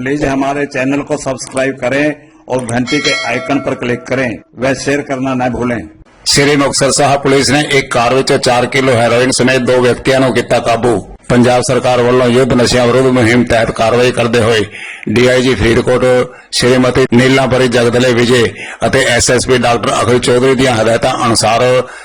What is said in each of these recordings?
Please हमारे channel को subscribe करें और घंटी के आइकन पर क्लिक करें व शेयर करना न भूलें ਸ੍ਰੀ ਮੁਕਤਸਰ ਸਾਹਿਬ ਪੁਲਿਸ ਨੇ ਇੱਕ ਕਾਰ ਵਿੱਚ 4 ਕਿਲੋ ਹੈਰੋਇਨ ਸਮੇਤ ਦੋ ਵਿਅਕਤੀਆਂ ਨੂੰ ਕੀਤਾ ਕਾਬੂ ਪੰਜਾਬ ਸਰਕਾਰ ਵੱਲੋਂ ਯੁੱਧ ਨਸ਼ਿਆਂ ਵਿਰੁੱਧ ਮੁਹਿੰਮ ਤਹਿਤ ਕਾਰਵਾਈ ਕਰਦੇ ਹੋਏ ਡੀਆਈਜੀ ਫਰੀਦਕੋਟ ਸ਼੍ਰੀਮਤੀ ਨੀਲਾਂਪਰੀ ਜਗਦਲੇ ਵਿਜੇ ਅਤੇ ਐਸਐਸਪੀ ਡਾਕਟਰ ਅਖਿਲ ਚੌਧਰੀ ਦੀਆਂ ਹਦਾਇਤਾਂ ਅਨੁਸਾਰ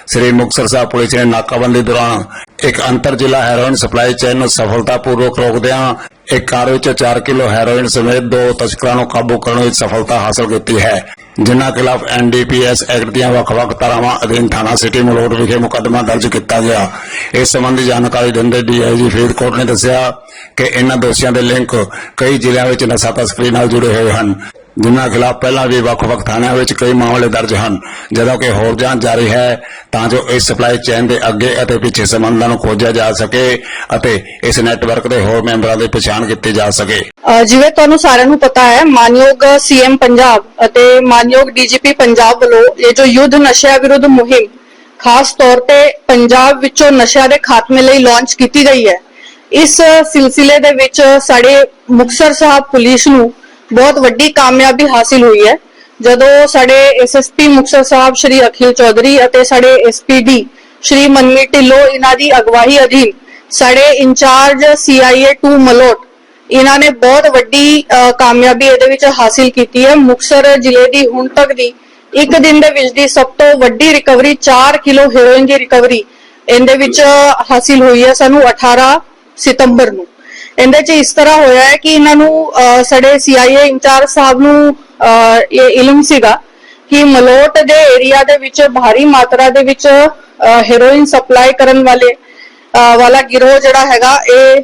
ਸ੍ਰੀ ਮੁਕਤਸਰ ਸਾਹਿਬ ਪੁਲਿਸ ਨੇ ਨਾਕਾਬੰਦੀ ਦੌਰਾਨ ਇੱਕ ਅੰਤਰ ਜ਼ਿਲ੍ਹਾ ਹੈਰੋਇਨ ਸਪਲਾਈ ਚੇਨ ਨੂੰ ਸਫਲਤਾਪੂਰਵਕ ਰੋਕਦਿਆਂ ਇੱਕ ਕਾਰ ਵਿੱਚ 4 ਕਿਲੋ ਹੈਰੋਇਨ ਸਮੇਤ ਦੋ ਤਸਕਰਾਂ ਨੂੰ ਕਾਬੂ ਕਰਨ ਵਿੱਚ ਸਫਲਤਾ ਹਾਸਲ ਕੀਤੀ ਹੈ। ਜਿਨ੍ਹਾਂ ਖਿਲਾਫ ਐਨਡੀਪੀਐਸ ਐਕਟ ਦੀਆਂ ਵੱਖ-ਵੱਖ ਧਾਰਾਵਾਂ ਅਧੀਨ ਥਾਣਾ ਸਿਟੀ ਮਲੋਟ ਵਿਖੇ ਮੁਕੱਦਮਾ ਦਰਜ ਕੀਤਾ ਗਿਆ। ਇਸ ਸੰਬੰਧੀ ਜਾਣਕਾਰੀ ਦਿੰਦੇ ਡੀਆਈਜੀ ਫਰੀਦਕੋਟ ਨੇ ਦੱਸਿਆ ਕਿ ਇਹਨਾਂ ਦੋਸ਼ੀਆਂ ਦੇ ਲਿੰਕ ਕਈ ਜ਼ਿਲ੍ਹਿਆਂ ਵਿੱਚ ਨਸ਼ਾ ਤਸਕਰੀ ਨਾਲ ਜੁੜੇ ਹੋਏ ਹਨ। ਜਿਨ੍ਹਾਂ ਖਿਲਾਫ ਪਹਿਲਾਂ ਵੀ ਵੱਖ-ਵੱਖ ਥਾਣਿਆਂ ਵਿੱਚ ਕਈ ਮਾਮਲੇ ਦਰਜ ਹਨ। ਜਦੋਂ ਕਿ ਹੋਰ ਜਾਂਚ ਜਾਰੀ ਹੈ, ਤਾਂ ਜੋ ਇਸ ਸਪਲਾਈ ਚੇਨ ਦੇ ਅੱਗੇ ਅਤੇ ਪਿੱਛੇ ਸੰਬੰਧਾਂ ਨੂੰ ਖੋਜਿਆ ਜਾ ਸਕੇ ਅਤੇ ਇਸ ਨੈਟਵਰਕ ਦੇ ਹੋਰ ਮੈਂਬਰਾਂ ਦੀ ਪਛਾਣ ਕੀਤੀ ਜਾ ਸਕੇ। ਜਿਵੇਂ ਤੁਹਾਨੂੰ ਸਾਰਿਆਂ ਨੂੰ ਪਤਾ ਹੈ, ਮਾਨਯੋਗ ਸੀਐਮ ਪੰਜਾਬ ਅਤੇ ਮਾਨਯੋਗ ਡੀਜੀਪੀ ਪੰਜਾਬ ਵੱਲੋਂ ਇਹ ਜੋ ਯੁੱਧ ਨਸ਼ਿਆਂ ਵਿਰੁੱਧ ਮੁਹਿੰਮ, ਖਾਸ ਤੌਰ ਤੇ ਪੰਜਾਬ ਵਿੱਚੋਂ ਨਸ਼ਿਆਂ ਦੇ ਖਾਤਮੇ ਲਈ ਲਾਂਚ ਕੀਤੀ ਗਈ ਹੈ। ਇਸ ਸਿਲਸਿਲੇ ਦੇ ਵਿੱਚ ਸਾਡੇ ਮੁਕਤਸਰ ਸਾਹਿਬ ਪੁਲਿਸ ਨੂੰ ਬਹੁਤ ਵੱਡੀ ਕਾਮਯਾਬੀ ਹਾਸਿਲ ਹੋਈ ਹੈ। ਜਦੋਂ ਸਾਡੇ ਐਸਐਸਪੀ ਮੁਕਤਸਰ ਸਾਹਿਬ ਸ਼੍ਰੀ ਅਖਿਲ ਚੌਧਰੀ ਅਤੇ ਸਾਡੇ ਐਸਪੀਡੀ ਸ਼੍ਰੀ ਮਨਮੀਤ ਢਿੱਲੋਂ ਇਹਨਾਂ ਦੀ ਅਗਵਾਈ ਅਧੀਨ ਸਾਡੇ ਇੰਚਾਰਜ ਸੀਆਈਏ 2 ਮਲੋਟ ਇਹਨਾਂ ਨੇ ਬਹੁਤ ਵੱਡੀ ਕਾਮਯਾਬੀ ਇਹਦੇ ਵਿੱਚ ਹਾਸਿਲ ਕੀਤੀ ਹੈ। ਮੁਕਸਰ ਜ਼ਿਲ੍ਹੇ ਦੀ ਹੁਣ ਤੱਕ ਦੀ ਇੱਕ ਦਿਨ ਦੇ ਵਿੱਚ ਦੀ ਸਭ ਤੋਂ ਵੱਡੀ ਰਿਕਵਰੀ 4 ਕਿਲੋ ਹੈਰੋਇਨ ਦੀ ਰਿਕਵਰੀ ਇਹਦੇ ਵਿੱਚ ਹਾਸਿਲ ਹੋਈ ਹੈ ਸਾਨੂੰ 18 ਸਤੰਬਰ ਨੂੰ। ਇਹਦੇ ਚ ਇਸ ਤਰ੍ਹਾਂ ਹੋਇਆ ਹੈ ਕਿ ਇਹਨਾਂ ਨੂੰ ਸਾਡੇ ਸੀਆਈਏ ਇੰਚਾਰਜ ਸਾਹਿਬ ਨੂੰ ਇਹ ਇਲਮ ਸੀਗਾ ਕਿ ਮਲੋਟ ਦੇ ਏਰੀਆ ਦੇ ਵਿੱਚ ਭਾਰੀ ਮਾਤਰਾ ਦੇ ਵਿੱਚ ਹੈਰੋਇਨ ਸਪਲਾਈ ਕਰਨ ਵਾਲੇ ਵਾਲਾ ਗਿਰੋਹ ਜਿਹੜਾ ਹੈਗਾ ਇਹ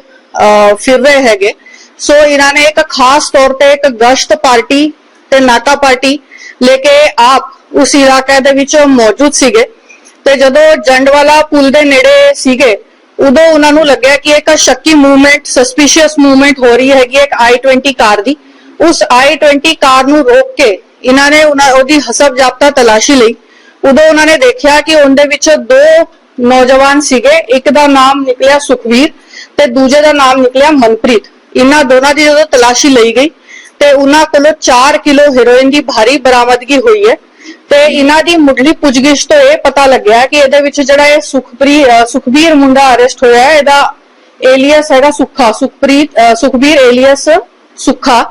ਫਿਰ ਰਹੇ ਹੈਗੇ। ਸੋ ਇਹਨਾਂ ਨੇ ਇੱਕ ਖਾਸ ਤੌਰ ਤੇ ਇੱਕ ਗਸ਼ਤ ਪਾਰਟੀ ਤੇ ਨਾਕਾ ਪਾਰਟੀ ਲੈ ਕੇ ਆਪ ਉਸ ਇਲਾਕੇ ਦੇ ਵਿੱਚ ਮੌਜੂਦ ਸੀਗੇ। ਤੇ ਜਦੋਂ ਜੰਡਵਾਲਾ ਪੁਲ ਦੇ ਨੇੜੇ ਸੀਗੇ ਉਦੋਂ ਉਹਨਾਂ ਨੂੰ ਲੱਗਿਆ ਕਿ ਇੱਕ ਸ਼ੱਕੀ ਮੂਵਮੈਂਟ ਸਸਪੀਸ਼ੀਅਸ ਮੂਵਮੈਂਟ ਹੋ ਰਹੀ ਹੈਗੀ ਇੱਕ i20 ਕਾਰ ਦੀ। ਉਸ i20 ਕਾਰ ਨੂੰ ਰੋਕ ਕੇ ਇਹਨਾਂ ਨੇ ਉਹਨਾਂ ਉਹਦੀ ਹਸਬ ਜਾਬਤਾ ਤਲਾਸ਼ੀ ਲਈ। ਉਦੋਂ ਉਹਨਾਂ ਨੇ ਦੇਖਿਆ ਕਿ ਉਹਦੇ ਵਿੱਚ ਦੋ ਨੌਜਵਾਨ ਸੀਗੇ, ਇੱਕ ਦਾ ਨਾਮ ਨਿਕਲਿਆ ਸੁਖਵੀਰ ਤੇ ਦੂਜੇ ਦਾ ਨਾਮ ਨਿਕਲਿਆ ਮਨਪ੍ਰੀਤ। ਇਹਨਾਂ ਦੋਨਾਂ ਦੀ ਜਦੋਂ ਤਲਾਸ਼ੀ ਲਈ ਗਈ ਤੇ ਉਹਨਾਂ ਕੋਲੋਂ 4 ਕਿਲੋ ਹੈਰੋਇਨ ਦੀ ਭਾਰੀ ਬਰਾਮਦਗੀ ਹੋਈ ਹੈ। ਤੇ ਇਹਨਾਂ ਦੀ ਮੁੱਢਲੀ ਪੁੱਛਗਿੱਛ ਤੋਂ ਇਹ ਪਤਾ ਲੱਗਿਆ ਕਿ ਇਹਦੇ ਵਿੱਚ ਜਿਹੜਾ ਇਹ ਸੁਖਪ੍ਰੀ ਸੁਖਬੀਰ ਮੁੰਡਾ ਅਰੈਸਟ ਹੋਇਆ ਹੈ ਇਹਦਾ ਏਲੀਅਸ ਹੈਗਾ ਸੁੱਖਾ, ਸੁਖਪ੍ਰੀਤ ਸੁਖਬੀਰ ਏਲੀਅਸ ਸੁੱਖਾ।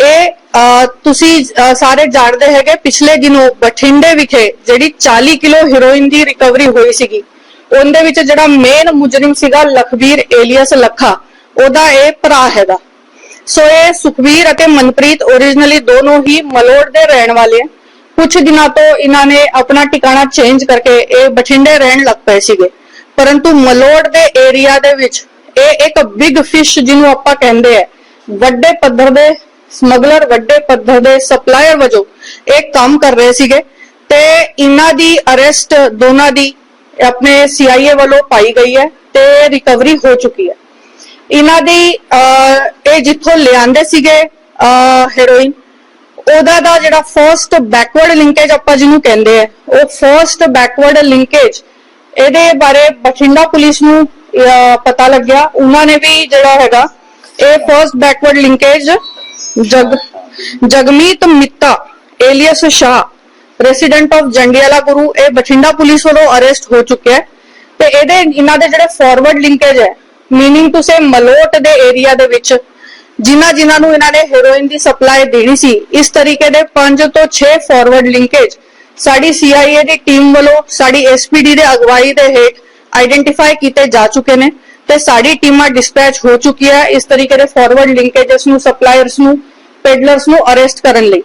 ਇਹ ਤੁਸੀਂ ਸਾਰੇ ਜਾਣਦੇ ਹੈਗੇ ਪਿਛਲੇ ਦਿਨੋਂ ਬਠਿੰਡੇ ਵਿਖੇ ਜਿਹੜੀ 40 ਕਿਲੋ ਹੀਰੋਇਨ ਦੀ ਰਿਕਵਰੀ ਹੋਈ ਸੀਗੀ, ਉਹਦੇ ਵਿੱਚ ਜਿਹੜਾ ਮੇਨ ਮੁਜਰਮ ਸੀਗਾ ਲਖਬੀਰ ਏਲੀਅਸ ਲੱਖਾ, ਉਹਦਾ ਇਹ ਭਰਾ ਹੈਗਾ। ਸੋ ਇਹ ਸੁਖਵੀਰ ਅਤੇ ਮਨਪ੍ਰੀਤ originally ਦੋਨੋਂ ਹੀ ਮਲੋੜ ਦੇ ਰਹਿਣ ਵਾਲੇ ਹੈ ਕੁਝ ਦਿਨਾਂ ਤੋਂ ਇਹਨਾਂ ਨੇ ਆਪਣਾ ਟਿਕਾਣਾ ਚੇਂਜ ਕਰਕੇ ਇਹ ਬਠਿੰਡੇ ਰਹਿਣ ਲੱਗ ਪਏ ਸੀਗੇ। ਪਰੰਤੂ ਮਲੋੜ ਦੇ ਏਰੀਆ ਦੇ ਵਿੱਚ ਇਹ ਇੱਕ ਬਿਗ ਫਿਸ਼ ਜਿਹਨੂੰ ਆਪਾਂ ਕਹਿੰਦੇ ਆ ਵੱਡੇ ਪੱਧਰ ਦੇ ਸਮਗਲਰ ਵੱਡੇ ਪੱਧਰ ਦੇ ਸਪਲਾਇਰ ਵਜੋਂ ਇਹ ਕੰਮ ਕਰ ਰਹੇ ਸੀਗੇ ਤੇ ਇਹਨਾਂ ਦੀ ਅਰੈਸਟ ਦੋਨਾਂ ਦੀ ਆਪਣੇ ਸੀਆਈਏ ਵੱਲੋਂ ਪਾਈ ਗਈ ਹੈ ਤੇ ਰਿਕਵਰੀ ਹੋ ਚੁੱਕੀ ਹੈ। ਇਹਨਾਂ ਦੀ ਅਹ, ਇਹ ਜਿੱਥੋਂ ਲਿਆਂਦੇ ਸੀਗੇ ਹੈਰੋਇਨ ਉਹਦਾ ਦਾ ਜਿਹੜਾ ਫਰਸਟ ਬੈਕਵਰਡ ਲਿੰਕੇਜ ਆਪਾਂ ਜਿਹਨੂੰ ਕਹਿੰਦੇ ਆ, ਉਹ ਫਰਸਟ ਬੈਕਵਰਡ ਲਿੰਕੇਜ ਇਹਦੇ ਬਾਰੇ ਬਠਿੰਡਾ ਪੁਲਿਸ ਨੂੰ ਪਤਾ ਲੱਗਿਆ। ਉਹਨਾਂ ਨੇ ਵੀ ਜਿਹੜਾ ਹੈਗਾ, ਇਹ first backward linkage Jag, Jagmeet Mitta alias Shah resident of Jandiala Guru, ਇਹ ਬਠਿੰਡਾ ਪੁਲਿਸ ਵੱਲੋਂ ਅਰੈਸਟ ਹੋ ਚੁੱਕਿਆ ਹੈ। ਤੇ ਇਹਦੇ, ਇਹਨਾਂ ਦੇ ਜਿਹੜੇ ਫਾਰਵਰਡ ਲਿੰਕੇਜ ਹੈ ਮੀਨਿੰਗ ਟੂ ਸੇ ਮਲੋਟ ਦੇ ਏਰੀਆ ਦੇ ਵਿੱਚ ਜਿਨ੍ਹਾਂ ਜਿਨ੍ਹਾਂ ਨੂੰ ਇਹਨਾਂ ਨੇ ਹੈਰੋਇਨ ਦੀ ਸਪਲਾਈ ਦੇਣੀ ਸੀ, ਇਸ ਤਰੀਕੇ ਦੇ 5 ਤੋਂ 6 ਫਾਰਵਰਡ ਲਿੰਕੇਜ ਸਾਡੀ CIA ਦੀ ਟੀਮ ਵੱਲੋਂ, ਸਾਡੀ SPD ਦੇ ਅਗਵਾਈ ਦੇ ਹੇਠ ਆਈਡੈਂਟੀਫਾਈ ਕੀਤੇ ਜਾ ਚੁੱਕੇ ਨੇ ਤੇ ਸਾਡੀ ਟੀਮਾਂ ਡਿਸਪੈਚ ਹੋ ਚੁੱਕੀ ਹੈ ਇਸ ਤਰੀਕੇ ਦੇ ਫਾਰਵਰਡ ਲਿੰਕੇਜਸ ਨੂੰ ਸਪਲਾਇਰਸ ਨੂੰ ਪੈਡਲਰਸ ਨੂੰ ਅਰੈਸਟ ਕਰਨ ਲਈ।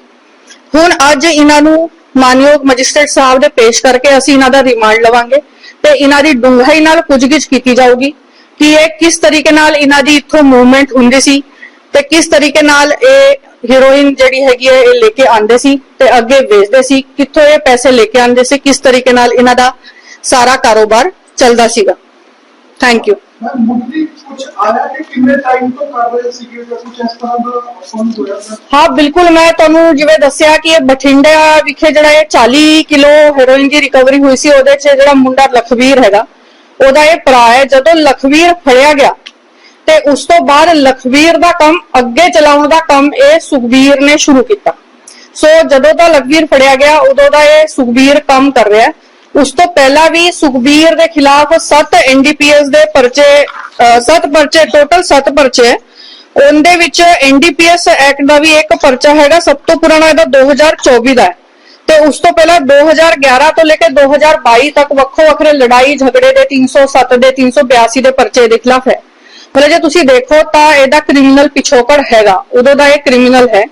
ਹੁਣ ਅੱਜ ਇਹਨਾਂ ਨੂੰ ਮਾਨਯੋਗ ਮੈਜਿਸਟ੍ਰੇਟ ਸਾਹਿਬ ਦੇ ਪੇਸ਼ ਕਰਕੇ ਅਸੀਂ ਇਹਨਾਂ ਦਾ ਰਿਮਾਂਡ ਲਵਾਂਗੇ ਤੇ ਇਹਨਾਂ ਦੀ ਡੂੰਘਾਈ ਨਾਲ ਪੁੱਛਗਿੱਛ ਕੀਤੀ ਜਾਊਗੀ ਕਿ ਇਹ ਕਿਸ ਤਰੀਕੇ ਨਾਲ ਇਹਨਾਂ ਦੀ ਇੱਥੋਂ ਮੂਵਮੈਂਟ ਹੁੰਦੀ ਸੀ ਤੇ ਕਿਸ ਤਰੀਕੇ ਨਾਲ ਇਹ ਹੀਰੋਇਨ ਜਿਹੜੀ ਹੈਗੀ ਹੈ ਇਹ ਲੈ ਕੇ ਆਉਂਦੇ ਸੀ ਤੇ ਅੱਗੇ ਵੇਚਦੇ ਸੀ ਕਿੱਥੋਂ ਇਹ ਪੈਸੇ ਲੈ ਕੇ ਆਉਂਦੇ ਸੀ ਕਿਸ ਤਰੀਕੇ ਨਾਲ ਇਹਨਾਂ ਦਾ ਸਾਰਾ ਕਾਰੋਬਾਰ ਚੱਲਦਾ ਸੀਗਾ। ਥੈਂਕ ਯੂ ਹਾਂ ਬਿਲਕੁਲ ਮੈਂ ਤੁਹਾਨੂੰ ਜਿਵੇਂ ਦੱਸਿਆ ਕਿ ਇਹ ਬਠਿੰਡਾ ਵਿਖੇ ਜਿਹੜਾ ਇਹ 40 ਕਿਲੋ ਹੈਰੋਇਨ ਦੀ ਰਿਕਵਰੀ ਹੋਈ ਸੀ ਉਹਦੇ 'ਚ ਜਿਹੜਾ ਮੁੰਡਾ ਲਖਵੀਰ ਹੈਗਾ ਉਹਦਾ ਇਹ ਭਰਾ ਹੈ। ਜਦੋਂ ਲਖਵੀਰ ਫੜਿਆ ਗਿਆ ਤੇ ਉਸ ਤੋਂ ਬਾਅਦ ਲਖਵੀਰ ਦਾ ਕੰਮ, ਅੱਗੇ ਚਲਾਉਣ ਦਾ ਕੰਮ ਇਹ ਸੁਖਬੀਰ ਨੇ ਸ਼ੁਰੂ ਕੀਤਾ। ਸੋ ਜਦੋਂ ਦਾ ਲਖਵੀਰ ਫੜਿਆ ਗਿਆ, ਉਦੋਂ ਦਾ ਇਹ ਸੁਖਬੀਰ ਕੰਮ ਕਰ ਰਿਹਾ ਹੈ। ਉਸ ਤੋਂ ਪਹਿਲਾਂ ਵੀ ਸੁਖਬੀਰ ਦੇ ਖਿਲਾਫ 7 ਐਨਡੀਪੀਐਸ ਦੇ ਪਰਚੇ 7 ਪਰਚੇ ਟੋਟਲ 7 ਪਰਚੇ ਉਹਦੇ ਵਿੱਚ ਐਨਡੀਪੀਐਸ ਐਕਟ ਦਾ ਵੀ ਇੱਕ ਪਰਚਾ ਹੈਗਾ, ਸਭ ਤੋਂ ਪੁਰਾਣਾ ਇਹਦਾ 2024 ਦਾ ਹੈ। ਤੇ ਉਸ ਤੋਂ ਪਹਿਲਾਂ 2011 ਤੋਂ ਲੈ ਕੇ 2022 ਤੱਕ ਵੱਖੋ ਵੱਖਰੇ ਲੜਾਈ ਝਗੜੇ ਦੇ 307 ਦੇ 382 ਦੇ ਪਰਚੇ ਦੇ ਖਿਲਾਫ ਹੈ। ਮਤਲਬ ਜੇ ਤੁਸੀਂ ਦੇਖੋ ਤਾਂ ਇਹਦਾ ਕ੍ਰਿਮੀਨਲ ਪਿਛੋਕੜ ਹੈਗਾ ਉਦੋਂ ਦਾ ਇਹ ਕ੍ਰਿਮੀਨਲ ਹੈ।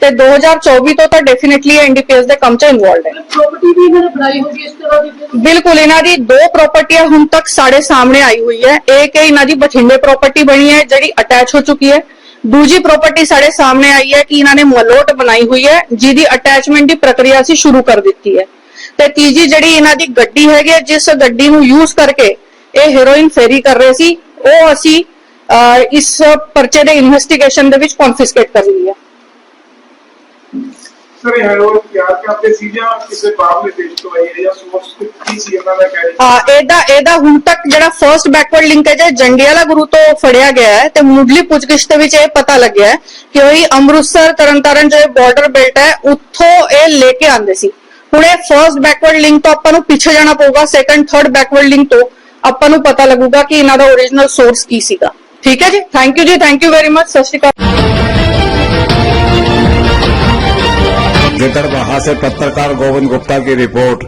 ਤੇ 2024 ਤੋਂ ਤਾਂ ਡੈਫੀਨਿਟਲੀ ਐਨਡੀਪੀਐਸ ਦੇ ਕੰਮ 'ਚ ਇਨਵੋਲਡ ਹੈ। ਦੀ ਬਿਲਕੁਲ ਇਹਨਾਂ ਦੀ ਦੋ ਪ੍ਰਾਪਰਟੀਆਂ ਹੁਣ ਤੱਕ ਸਾਡੇ ਸਾਹਮਣੇ ਆਈ ਹੋਈ ਹੈ। ਇੱਕ ਇਹਨਾਂ ਦੀ ਬਠਿੰਡੇ ਪ੍ਰਾਪਰਟੀ ਬਣੀ ਹੈ ਜਿਹੜੀ ਅਟੈਚ ਹੋ ਚੁੱਕੀ ਹੈ। ਦੂਜੀ ਪ੍ਰਾਪਰਟੀ ਸਾਡੇ ਸਾਹਮਣੇ ਆਈ ਹੈ ਕਿ ਇਹਨਾਂ ਨੇ ਮਲੋਟ ਬਣਾਈ ਹੋਈ ਹੈ ਜਿਹਦੀ ਅਟੈਚਮੈਂਟ ਦੀ ਪ੍ਰਕਿਰਿਆ ਸੀ ਸ਼ੁਰੂ ਕਰ ਦਿੱਤੀ ਹੈ। ਤੇ ਤੀਜੀ ਜਿਹੜੀ ਇਹਨਾਂ ਦੀ ਗੱਡੀ ਹੈਗੀ ਜਿਸ ਗੱਡੀ ਨੂੰ ਯੂਜ਼ ਕਰਕੇ ਇਹ ਹੀਰੋਇਨ ਫੇਰੀ ਕਰ ਰਹੇ ਸੀ ਉਹ ਅਸੀਂ ਇਸ ਪਰਚੇ ਦੇ ਇਨਵੈਸਟੀਗੇਸ਼ਨ ਦੇ ਵਿੱਚ ਕਨਫਿਸਕੇਟ ਕਰ ਲਈ ਹੈ ਸਰ ਇਹ ਹੈਰੋਇਨ ਤਿਆਰ ਕਰਦੇ ਸੀ ਜਾਂ ਕਿਸੇ ਬਾਹਰਲੇ ਦੇਸ਼ ਤੋਂ ਆਈ ਹੈ ਜਾਂ ਸੋਰਸ ਕੀ ਸੀ ਇਹਨਾਂ ਦਾ ਕਹਿ ਆ ਇਹਦਾ ਇਹਦਾ ਹੁਣ ਤੱਕ ਜਿਹੜਾ ਫਰਸਟ ਬੈਕਵਰਡ ਲਿੰਕੇਜ ਹੈ ਜੰਡਿਆਲਾ ਗੁਰੂ ਤੋਂ ਫੜਿਆ ਗਿਆ ਹੈ ਤੇ ਮੁੱਢਲੀ ਪੁੱਛਗਿੱਛ ਦੇ ਵਿੱਚ ਇਹ ਪਤਾ ਲੱਗਿਆ ਹੈ ਕਿ ਉਹੀ ਅੰਮ੍ਰਿਤਸਰ ਤਰਨਤਾਰਨ ਜੋ ਬਾਰਡਰ ਬੈਲਟ ਹੈ ਉੱਥੋਂ ਇਹ ਲੈ ਕੇ ਆਂਦੇ ਸੀ। ਹੁਣ ਇਹ ਫਰਸਟ ਬੈਕਵਰਡ ਲਿੰਕ ਤੋਂ ਆਪਾਂ ਨੂੰ ਪਿੱਛੇ ਜਾਣਾ ਪਊਗਾ ਸੈਕੰਡ ਥਰਡ ਬੈਕਵਰਡ ਲਿੰਕ ਤੋਂ ਆਪਾਂ ਨੂੰ ਪਤਾ ਲੱਗੂਗਾ ਕਿ ਇਹਨਾਂ ਦਾ origignal ਸੋਰਸ ਕੀ ਸੀਗਾ। ਠੀਕ ਹੈ ਜੀ ਥੈਂਕ ਯੂ ਜੀ ਥੈਂਕ ਯੂ ਵੈਰੀ ਮਚ ਸਤਿ ਸ਼੍ਰੀ ਅਕਾਲ गिदड़बाहा से पत्रकार गोविंद गुप्ता की रिपोर्ट